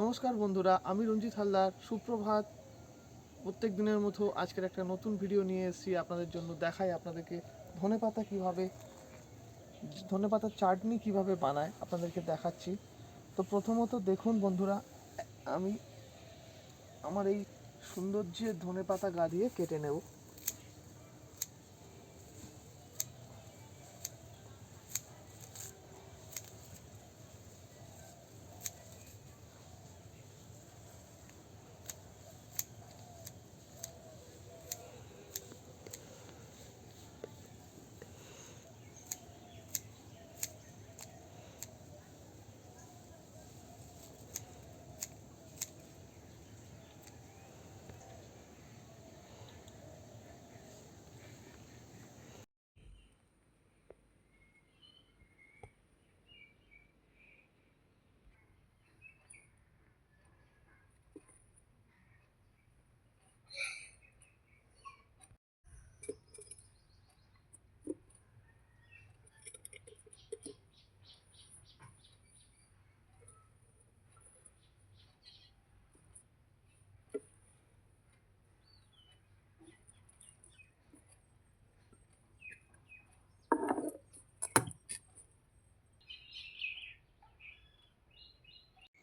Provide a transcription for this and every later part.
নমস্কার বন্ধুরা, আমি রঞ্জিত হালদার। সুপ্রভাত। প্রত্যেক দিনের মতো আজকের একটা নতুন ভিডিও নিয়ে এসেছি আপনাদের জন্য। দেখাই আপনাদেরকে ধনেপাতা কীভাবে ধনেপাতার চাটনি কীভাবে বানায় আপনাদেরকে দেখাচ্ছি। তো প্রথমত দেখুন বন্ধুরা, আমি আমার এই সুন্দর যে ধনেপাতা গা দিয়ে কেটে নেব।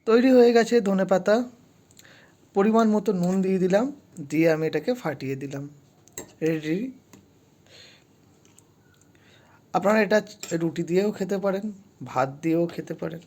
তৈরি হয়ে গেছে ধনে পাতা। পরিমাণ মতো নুন দিয়ে দিলাম, দিয়ে আমি এটাকে ফাটিয়ে দিলাম। রেডি আপনারা এটা রুটি দিয়েও খেতে পারেন, ভাত দিয়েও খেতে পারেন।